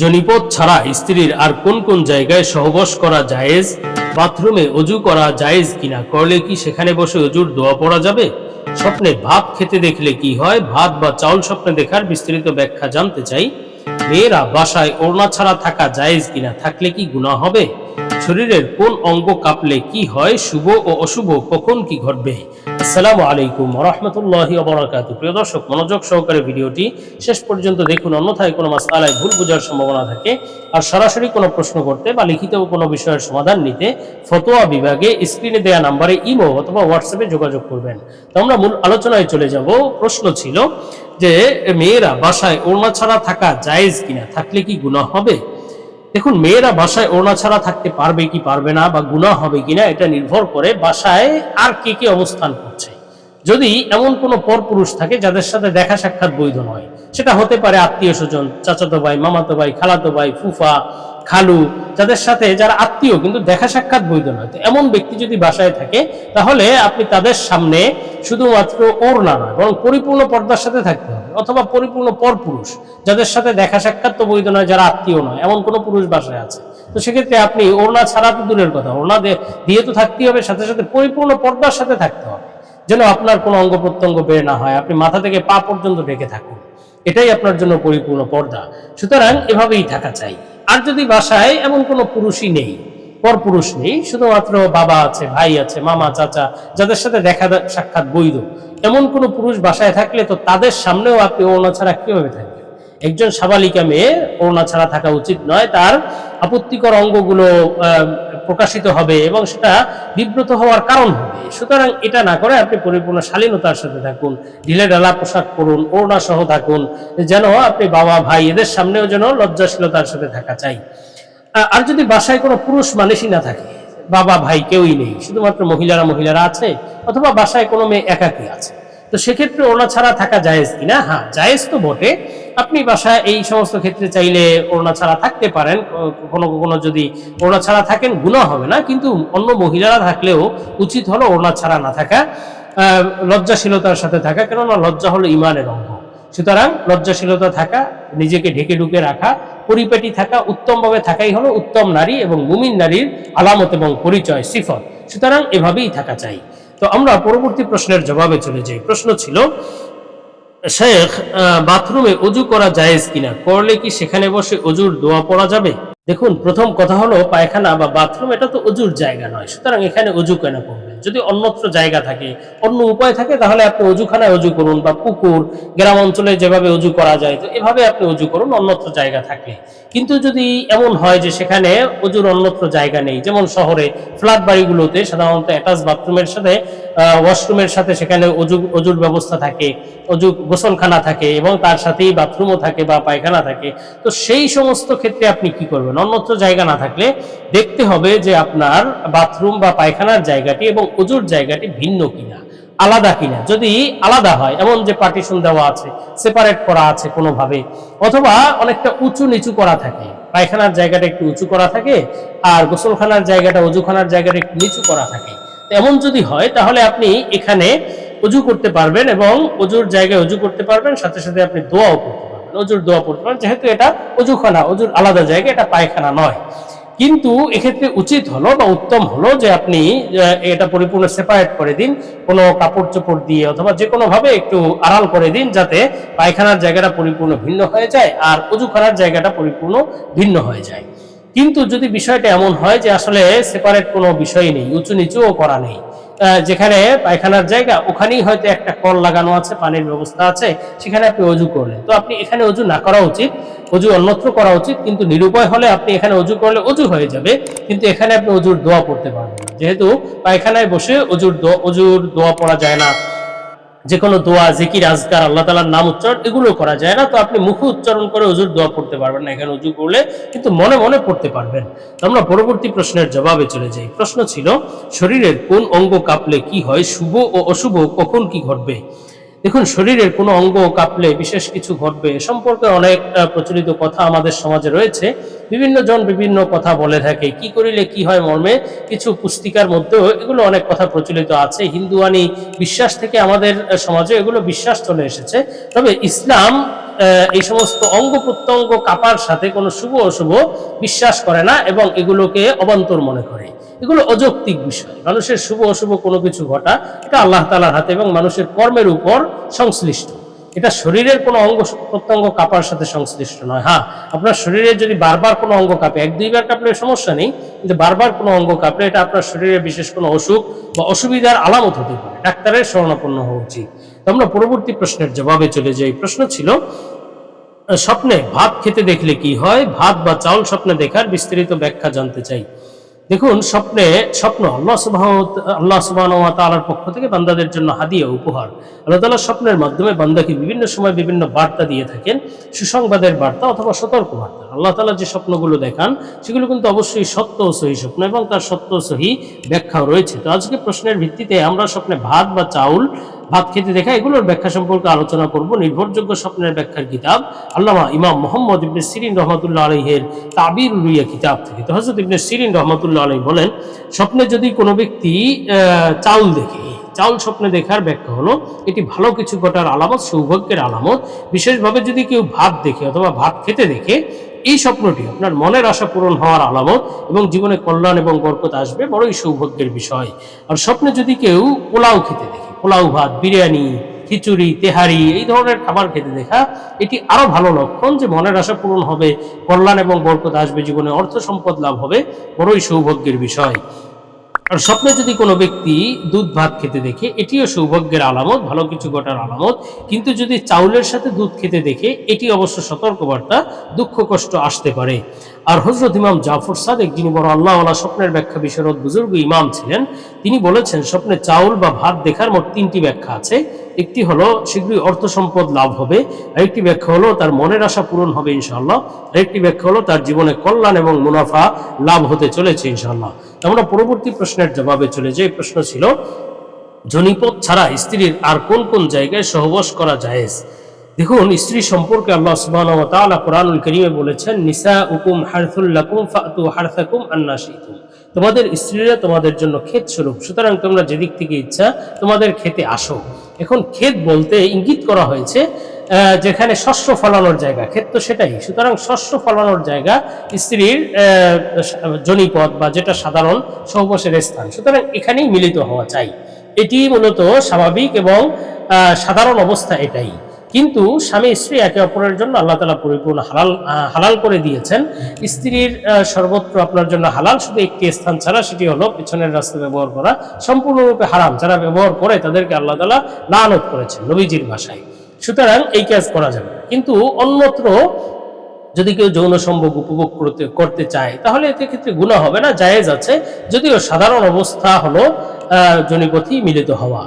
জনিপথ ছাড়া স্ত্রীর আর কোন কোন জায়গায় সহবাস করা জায়েজ? বাথরুমে অজু করা জায়েজ কিনা? করলে কি সেখানে বসে অজুর দোয়া পড়া যাবে? স্বপ্নে ভাত খেতে দেখলে কি হয়? ভাত বা চাউল স্বপ্নে দেখার বিস্তারিত ব্যাখ্যা জানতে চাই। মেয়েরা বাসায় ওড়না ছাড়া থাকা জায়েজ কিনা? থাকলে কি গুণা হবে? শরীরের কোন অঙ্গ কাঁপলে কি হয়, শুভ ও অশুভ, কখন কি ঘটবে? আসসালামু আলাইকুম রহমতুল্লাহি অবরাকাতু প্রিয় দর্শক, মনোযোগ সহকারে ভিডিওটি শেষ পর্যন্ত দেখুন, অন্যথায় কোনো মাসালায় ভুল বোঝার সম্ভাবনা থাকে। আর সরাসরি কোনো প্রশ্ন করতে বা লিখিত কোনো বিষয়ের সমাধান নিতে ফতোয়া বিভাগে স্ক্রিনে দেওয়া নাম্বারে ইমো অথবা হোয়াটসঅ্যাপে যোগাযোগ করবেন। তো আমরা মূল আলোচনায় চলে যাব। প্রশ্ন ছিল যে, মেয়েরা বাসায় ওড়না ছাড়া থাকা জায়েজ কিনা? থাকলে কি গুনাহ হবে? দেখুন, মেয়েরা বাসায় ওড়না ছাড়া থাকতে পারবে কি পারবে না বা গুনাহ হবে কিনা এটা নির্ভর করে বাসায় আর কে কে অবস্থান করছে। যদি এমন কোনো পরপুরুষ থাকে যাদের সাথে দেখা সাক্ষাৎ বৈধ নয়, সেটা হতে পারে আত্মীয় স্বজন, চাচাতো ভাই, মামাতো ভাই, খালাতো ভাই, ফুফা, খালু, যাদের সাথে যারা আত্মীয় কিন্তু দেখা সাক্ষাৎ বৈধ নয়। তো এমন ব্যক্তি যদি বাসায় থাকে, তাহলে আপনি তাদের সামনে শুধুমাত্র ওড়না নয়, বরং পরিপূর্ণ পর্দার সাথে থাকতে অথবা পরিপূর্ণ পরপুরুষ, যাদের সাথে দেখা সাক্ষাৎ তো বৈধ নয়, যারা আত্মীয় নয়, এমন কোনো পুরুষ বাসায় আছে। তো সেক্ষেত্রে আপনি ওড়না ছাড়া তো দূরের কথা, ওড়না দিয়ে- তো থাকতেই হবে, সাথে সাথে পরিপূর্ণ পর্দার সাথে থাকতে হবে, যেন আপনার কোনো অঙ্গ প্রত্যঙ্গ বের না হয়, আপনি মাথা থেকে পা পর্যন্ত ঢেকে থাকুন। এটাই আপনার জন্য পরিপূর্ণ পর্দা। সুতরাং এভাবেই থাকা চাই। আর যদি বাসায় এমন কোনো পুরুষই নেই পরপুরুষ নেই, শুধুমাত্র বাবা আছে, ভাই আছে, মামা, চাচা, যাদের সাথে দেখা সাক্ষাৎ বৈধ। এমন কোনো পুরুষ বাসায় থাকলে তো তাদের সামনেও আপনি ওড়না ছাড়া কীভাবে থাকবেন? একজন সাবালিকা মেয়ে, ওড়না ছাড়া থাকা উচিত নয়, তার আপত্তিকর অঙ্গগুলো প্রকাশিত হবে এবং সেটা বিব্রত হওয়ার কারণ হবে। সুতরাং এটা না করে আপনি পরিপূর্ণ শালীনতার সাথে থাকুন, ঢিলে ঢালা পোশাক পরুন, ওড়না সহ থাকুন, যেন আপনি বাবা, ভাই, এদের সামনেও যেন লজ্জাশীলতার সাথে থাকা চাই। আর যদি বাসায় কোনো পুরুষ মানুষই না থাকে, বাবা, ভাই কেউই নেই, শুধুমাত্র মহিলারা মহিলারা আছে, অথবা বাসায় কোনো মেয়ে একাকী আছে, তো সেক্ষেত্রে ওড়না ছাড়া থাকা জায়েজ কিনা হ্যাঁ জায়েজ তো বটে। আপনি বাসায় এই সমস্ত ক্ষেত্রে চাইলে ওড়না ছাড়া থাকতে পারেন। কোনো কখনো যদি ওড়না ছাড়া থাকেন গুণা হবে না। কিন্তু অন্য মহিলারা থাকলেও উচিত হলো ওড়না ছাড়া না থাকা লজ্জাশীলতার সাথে থাকা, কেননা লজ্জা হলো ইমানের অঙ্গ। সুতরাং লজ্জাশীলতা থাকা, নিজেকে ঢেকে ঢুকে রাখা, পরিপাটি থাকা, উত্তমভাবে থাকাই হলো উত্তম নারী এবং মুমিন নারীর আলামত এবং পরিচয়, সিফত। সুতরাং এভাবেই থাকা চাই। তো আমরা পরবর্তী প্রশ্নের জবাবে চলে যাই। প্রশ্ন ছিল, শেখ বাথরুমে অজু করা জায়েজ কিনা? করলে কি সেখানে বসে অজুর দোয়া পড়া যাবে? দেখুন, প্রথম কথা হলো পায়খানা বা বাথরুম এটা তো অজুর জায়গা নয়। সুতরাং এখানে অজু কেন করবেন? যদি অন্যত্র জায়গা থাকে, অন্য উপায় থাকে, তাহলে আপনি অজুখানায় অজু করুন বা পুকুর, গ্রাম অঞ্চলে যেভাবে অজু করা যায়, তো এভাবে আপনি অজু করুন, অন্যত্র জায়গা থাকলে। কিন্তু যদি এমন হয় যে সেখানে অজুর অন্যত্র জায়গা নেই, যেমন শহরে ফ্ল্যাট বাড়িগুলোতে সাধারণত অ্যাটাচ বাথরুমের সাথে ওয়াশরুমের সাথে সেখানে অজু, অজুর ব্যবস্থা থাকে, অজু গোসলখানা থাকে এবং তার সাথেই বাথরুমও থাকে বা পায়খানা থাকে, তো সেই সমস্ত ক্ষেত্রে আপনি কি করবেন? অন্যত্র জায়গা না থাকলে দেখতে হবে যে আপনার বাথরুম বা পায়খানার জায়গাটি এবং অজুর জায়গাটি ভিন্ন কিনা, আলাদা কিনা। যদি আলাদা হয়, এমন যে পার্টিশন দেওয়া আছে সেপারেট করা আছে কোনোভাবে, অথবা অনেকটা উঁচু নিচু করা থাকে, পায়খানার জায়গাটা একটু উঁচু করা থাকে আর গোসলখানার জায়গাটা অজুখানার জায়গাটা একটু নিচু করা থাকে। এমন যদি হয়, তাহলে আপনি এখানে অজু করতে পারবেন এবং অজুর জায়গায় অজু করতে পারবেন, সাথে সাথে আপনি দোয়াও করতে পারবেন। অজুর দোয়া করতে পারবেন যেহেতু এটা অজুখানা, অজুর আলাদা জায়গা, এটা পায়খানা নয়। কিন্তু এক্ষেত্রে উচিত হলো বা উত্তম হলো যে আপনি এটা পরিপূর্ণ সেপারেট করে দিন। কোনো কাপড় চোপড় দিয়ে অথবা যে কোনোভাবে একটু আড়াল করে দিন যাতে পায়খানার জায়গাটা পরিপূর্ণ ভিন্ন হয়ে যায় আর অজুখানার জায়গাটা পরিপূর্ণ ভিন্ন হয়ে যায়। কিন্তু যদি বিষয়টা এমন হয় যে আসলে সেপারেট কোনো বিষয় নেই, উঁচু নিচুও করা নেই যেখানে পায়খানার জায়গা, ওখানেই হয়তো একটা কল লাগানো আছে, পানির ব্যবস্থা আছে, সেখানে আপনি অজু করলেন। তো আপনি এখানে অজু না করা উচিত, অজু অন্যত্র করা উচিত, কিন্তু নিরুপায় হলে আপনি এখানে অজু করলে অজু হয়ে যাবে, কিন্তু এখানে আপনি অজুর দোয়া পড়তে পারবেন যেহেতু পায়খানায় বসে অজুর দোয়া অজুর দোয়া পড়া যায় না যে কোনো দোয়া, জিকির, আজকার, আল্লাহ তালার নাম উচ্চারণ, এগুলো করা যায় না। তো আপনি মুখে উচ্চারণ করে অজুর দোয়া পড়তে পারবেন না। এখানে অজু করলে কিন্তু মনে মনে পড়তে পারবেন। আমরা পরবর্তী প্রশ্নের জবাবে চলে যাই। প্রশ্ন ছিল, শরীরের কোন অঙ্গ কাঁপলে কি হয়, শুভ ও অশুভ, কখন কি ঘটবে? দেখুন, শরীরের কোনো অঙ্গ কাঁপলে বিশেষ কিছু ঘটবে সম্পর্কে অনেক প্রচলিত কথা আমাদের সমাজে রয়েছে। বিভিন্ন জন বিভিন্ন কথা বলে থাকে। কি করিলে কি হয় মর্মে? কিছু পুস্তিকার মধ্যেও এগুলো অনেক কথা প্রচলিত আছে। হিন্দুয়ানি বিশ্বাস থেকে আমাদের সমাজে এগুলো বিশ্বাস চলে এসেছে। তবে ইসলাম এই সমস্ত অঙ্গ প্রত্যঙ্গ কাপার সাথে কোনো শুভ অশুভ বিশ্বাস করে না এবং এগুলোকে অবান্তর মনে করে। এগুলো অযৌক্তিক বিষয়। মানুষের শুভ অশুভ কোনো কিছু ঘটা, এটা আল্লাহ তালার হাতে এবং মানুষের কর্মের উপর সংশ্লিষ্ট। এটা শরীরের কোনো অঙ্গ প্রত্যঙ্গ কাঁপার সাথে সংশ্লিষ্ট নয়। হ্যাঁ আপনার শরীরে যদি বারবার কোনো অঙ্গ কাঁপে, এক দুইবার কাঁপলে সমস্যা নেই, কিন্তু বারবার কোনো অঙ্গ কাঁপলে এটা আপনার শরীরে বিশেষ কোনো অসুখ বা অসুবিধার আলামত হতে পারে। ডাক্তারের শরণাপন্ন হওয়া উচিত। তো আমরা পরবর্তী প্রশ্নের জবাবে চলে যাই। প্রশ্ন ছিল, স্বপ্নে ভাত খেতে দেখলে কি হয়? ভাত বা চাউল স্বপ্নে দেখার বিস্তারিত ব্যাখ্যা জানতে চাই। দেখুন, স্বপ্নে, স্বপ্ন, আল্লাহ সুবাহ আল্লাহ সুবাহ পক্ষ থেকে বান্দাদের জন্য হাদিয়া উপহার। আল্লাহ তালা স্বপ্নের মাধ্যমে বান্দাকে বিভিন্ন সময় বিভিন্ন বার্তা দিয়ে থাকেন, সুসংবাদের বার্তা অথবা সতর্ক বার্তা আল্লাহ তালা যে স্বপ্নগুলো দেখান, সেগুলো কিন্তু অবশ্যই সত্য ও সহি স্বপ্ন এবং তার সত্য সহি ব্যাখ্যাও রয়েছে। তো আজকে প্রশ্নের ভিত্তিতে আমরা স্বপ্নে ভাত বা চাউল ভাত খেতে দেখা এগুলোর ব্যাখ্যা সম্পর্কে আলোচনা করব। নির্ভরযোগ্য স্বপ্নের ব্যাখ্যার কিতাব আল্লামা ইমাম মোহাম্মদ ইবনে সিরিন রহমতুল্লাহ আলহের তাবির রুইয়া কিতাব থেকে। তো হজরত ইবনে সিরিন রহমতুল্লাহ আলহী বলেন, স্বপ্নে যদি কোনো ব্যক্তি চাউল দেখে চাউল স্বপ্নে দেখার ব্যাখ্যা হলো, এটি ভালো কিছু ঘটার আলামত, সৌভাগ্যের আলামত। বিশেষভাবে যদি কেউ ভাত দেখে অথবা ভাত খেতে দেখে, এই স্বপ্নটি আপনার মনের আশা পূরণ হওয়ার আলামত এবং জীবনে কল্যাণ এবং বরকত আসবে, বড়ই সৌভাগ্যের বিষয়। আর স্বপ্নে যদি কেউ পোলাও খেতে দেখে পোলাও ভাত, বিরিয়ানি, খিচুড়ি, তেহারি, এই ধরনের খাবার খেতে দেখা, এটি আরও ভালো লক্ষণ যে মনের আশা পূরণ হবে, কল্যাণ এবং বরকত আসবে জীবনে, অর্থ সম্পদ লাভ হবে, বড়ই সৌভাগ্যের বিষয়। আর স্বপ্নে যদি কোনো ব্যক্তি দুধ ভাত খেতে দেখে, এটিও সৌভাগ্যের আলামত, ভালো কিছু ঘটার আলামত, কিন্তু যদি চাউলের সাথে দুধ খেতে দেখে, এটি অবশ্য সতর্কবার্তা, দুঃখ, কষ্ট আসতে পারে। আর হজরত ইমাম জাফর সাদেক যিনি বড় আল্লাহওয়ালা স্বপ্নের ব্যাখ্যা বিশারদ বুজুর্গ ইমাম ছিলেন, তিনি বলেছেন, স্বপ্নে চাউল বা ভাত দেখার মোট তিনটি ব্যাখ্যা আছে। একটি হলো, শীঘ্রই অর্থ সম্পদ লাভ হবে। আরেকটি ব্যাখ্যা হলো, তার মনের আশা পূরণ হবে ইনশাআল্লাহ। আরেকটি ব্যাখ্যা হলো, তার জীবনে কল্যাণ এবং মুনাফা লাভ হতে চলেছে ইনশাআল্লাহ। তো আমরা পরবর্তী প্রশ্নের জবাবে চলে যাই। প্রশ্ন ছিল, জনিপথ ছাড়া স্ত্রীর আর কোন কোন জায়গায় সহবাস করা জায়েজ? দেখুন স্ত্রী সম্পর্কে আল্লাহ সুবহানাহু ওয়া তাআলা কোরআনুল কারীমে বলেছেন নিসা উকুম হারথুল লাকুম ফাতু হারথাকুম আন্না শিতুম। তোমাদের স্ত্রীরা তোমাদের জন্য ক্ষেত স্বরূপ। সুতরাং তোমরা যেদিক থেকে ইচ্ছা তোমাদের খেতে আসো। এখন ক্ষেত বলতে ইঙ্গিত করা হয়েছে যেখানে শস্য ফলানোর জায়গা। ক্ষেত তো সেটাই। সুতরাং শস্য ফলানোর জায়গা স্ত্রীর আহ, জনিপথ বা যেটা সাধারণ সহবাসের স্থান। সুতরাং এখানেই মিলিত হওয়া চাই। এটি মূলত স্বাভাবিক এবং সাধারণ অবস্থা এটাই। কিন্তু স্বামী স্ত্রী একে অপরের জন্য আল্লাহ তালা পরিপূর্ণ হালাল হালাল করে দিয়েছেন। স্ত্রীর সর্বত্র আপনার জন্য হালাল শুধু একটি স্থান ছাড়া, সেটি হলো পিছনের রাস্তা ব্যবহার করা। সম্পূর্ণরূপে হারাম। যারা ব্যবহার করে, তাদেরকে আল্লাহ তালা লানত করেছেন নবীজির ভাষায়। সুতরাং এই কাজ করা যাবে। কিন্তু অন্যত্র যদি কেউ যৌন সম্ভোগ উপভোগ করতে করতে চায়, তাহলে এতে ক্ষেত্রে গুণা হবে না, জায়েজ আছে। যদিও সাধারণ অবস্থা হলো জনিপথি মিলিত হওয়া।